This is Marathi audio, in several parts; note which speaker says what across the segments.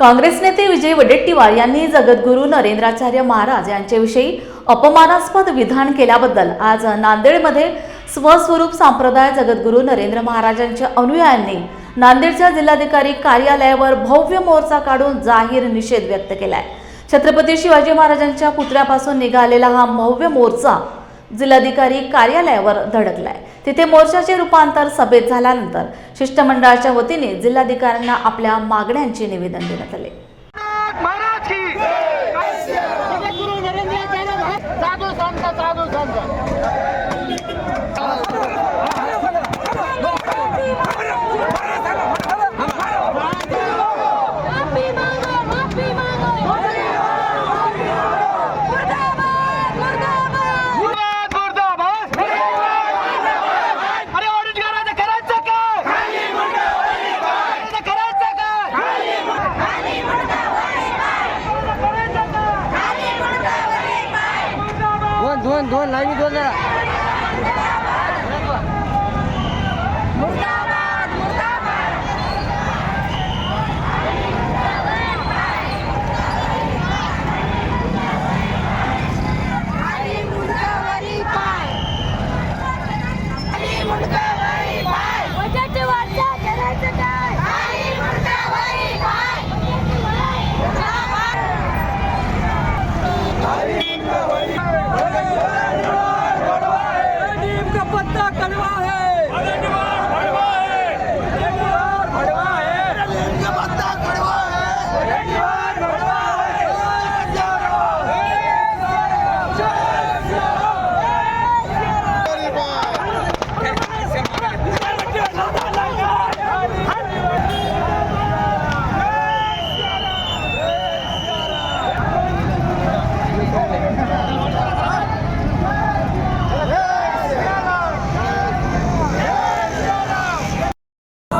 Speaker 1: काँग्रेस नेते विजय वडेट्टीवार यांनी जगद्गुरू नरेंद्राचार्य महाराज यांच्याविषयी अपमानास्पद विधान केल्याबद्दल आज नांदेडमध्ये स्वस्वरूप संप्रदाय जगद्गुरू नरेंद्र महाराजांच्या अनुयायांनी नांदेडच्या जिल्हाधिकारी कार्यालयावर भव्य मोर्चा काढून जाहीर निषेध व्यक्त केलाय. छत्रपती शिवाजी महाराजांच्या पुतळ्यापासून निघालेला हा भव्य मोर्चा जिल्हाधिकारी कार्यालयावर धडकलाय. तिथे मोर्चाचे रूपांतर सभेत झाल्यानंतर शिष्टमंडळाच्या वतीने जिल्हाधिकाऱ्यांना आपल्या मागण्यांचे निवेदन देण्यात आले.
Speaker 2: साधू संत साधू संत दोन दोन दोन लाईनी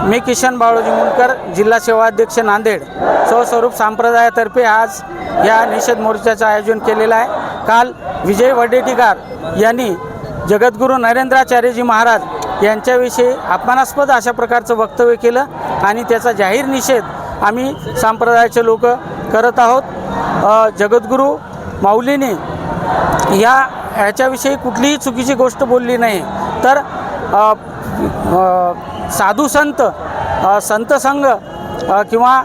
Speaker 3: मी किशन बाळोजी मुंडकर जिल्हा सेवा अध्यक्ष नांदेड. स्वस्वरूप संप्रदायातर्फे आज या निषेध मोर्चाचं आयोजन केलेलं आहे. काल विजय वडेट्टीकार यांनी जगद्गुरू नरेंद्राचार्यजी महाराज यांच्याविषयी अपमानास्पद अशा प्रकारचं वक्तव्य केलं आणि त्याचा जाहीर निषेध आम्ही संप्रदायाचे लोक करत आहोत. जगद्गुरु जगद्गुरू माऊलीने या ह्याच्याविषयी कुठलीही चुकीची गोष्ट बोलली नाही. तर आ, आ, साधू संत संत संघ किंवा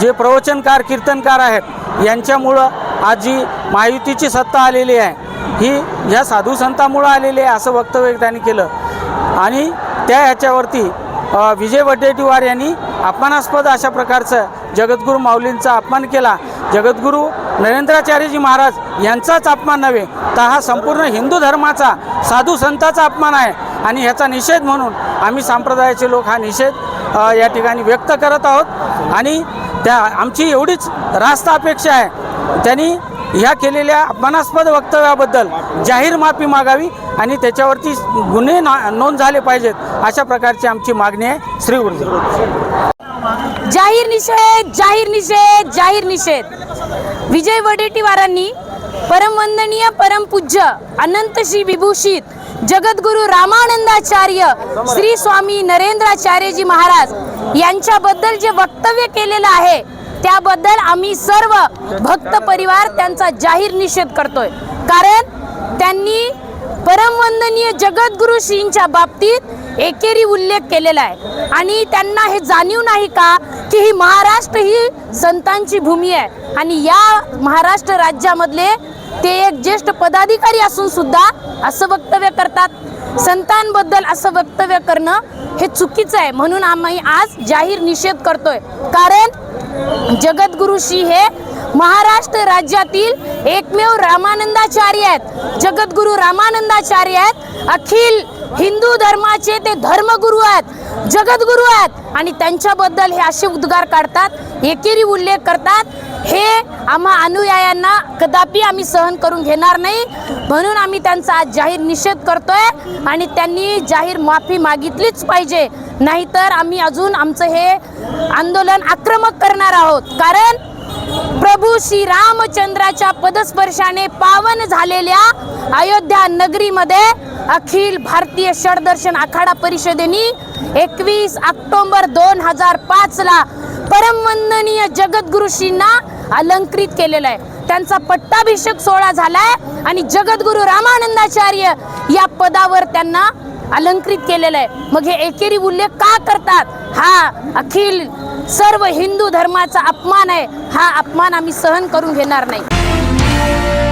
Speaker 3: जे प्रवचनकार कीर्तनकार आहेत यांच्यामुळं आज जी महायुतीची सत्ता आलेली आहे ही ह्या साधू संतामुळं आलेली आहे असं वक्तव्य त्यांनी केलं. आणि त्या ह्याच्यावरती विजय वडेट्टीवार यांनी अपमानास्पद अशा प्रकारचं जगद्गुरू माऊलींचा अपमान केला. जगद्गुरू नरेंद्राचार्यजी महाराज यांचाच अपमान नव्हे तर हा संपूर्ण हिंदू धर्माचा साधू संताचा अपमान आहे. आणि ह्याचा निषेध म्हणून आम्ही संप्रदायाचे लोक हा निषेध या ठिकाणी व्यक्त करत आहोत. आणि त्या आमची एवढीच रास्त अपेक्षा आहे. त्यांनी ह्या केलेल्या अपमानास्पद वक्तव्याबद्दल जाहीर माफी मागावी आणि त्याच्यावरती गुन्हे ना नोंद झाले पाहिजेत अशा प्रकारची आमची मागणी आहे. श्री गुरुजी.
Speaker 4: जाहीर निषेध जाहीर निषेध जाहीर निषेध. विजय वडेट्टीवारांनी परमवंदनीय परमपूज्य अनंत श्री विभूषित जगद्गुरु रामानंदाचार्य श्री स्वामी नरेंद्राचार्यजी महाराज यांच्याबद्दल जे वक्तव्य केलेलं आहे त्याबद्दल आम्ही सर्व भक्त परिवार त्यांचा जाहीर निषेध करतोय. कारण त्यांनी परमवंदनीय जगद्गुरु श्रींच्या बाबतीत एकेरी उल्लेख केलेला आहे. आणि त्यांना हे जाणीव नाही का की ही महाराष्ट्र ही संतांची भूमी आहे? आणि या महाराष्ट्र राज्यामधले ते एक ज्येष्ठ पदाधिकारी असून सुद्धा असं वक्तव्य करतात. संतांबद्दल असं वक्तव्य करणं हे चुकीचं आहे. म्हणून आम्ही आज जाहीर निषेध करतोय. कारण जगद्गुरु श्री हे महाराष्ट्र राज्यातील एकमेव रामानंदाचार्य आहेत. जगद्गुरु रामानंदाचार्य आहेत. अखिल हिंदू धर्माचे ते धर्मगुरू आहेत जगद्गुरू आहेत आणि त्यांच्याबद्दल हे असे उद्गार काढतात एकेरी उल्लेख करतात हे आम्हा अनुयायांना कदापि आम्ही सहन करून घेणार नाही. म्हणून आम्ही त्यांचा आज जाहीर निषेध करतोय आणि त्यांनी जाहीर माफी मागितलीच पाहिजे. नाहीतर आम्ही अजून आमचं हे आंदोलन आक्रमक करणार आहोत. कारण प्रभू श्री रामचंद्राच्या पदस्पर्शाने पावन झालेल्या अयोध्या नगरीमध्ये अखिल भारतीय षडदर्शन आखाडा परिषदेने एकवीस ऑक्टोबर दोन हजार पाचला परमवंदनीय जगद्गुरुशींना अलंकृत केलेलं आहे. त्यांचा पट्टाभिषेक सोहळा झालाय आणि जगद्गुरु रामानंदाचार्य या पदावर त्यांना अलंकृत केलेलं आहे. मग हे एकेरी उल्लेख का करतात? हा अखिल सर्व हिंदू धर्माचा अपमान आहे. हा अपमान आम्ही सहन करून घेणार नाही.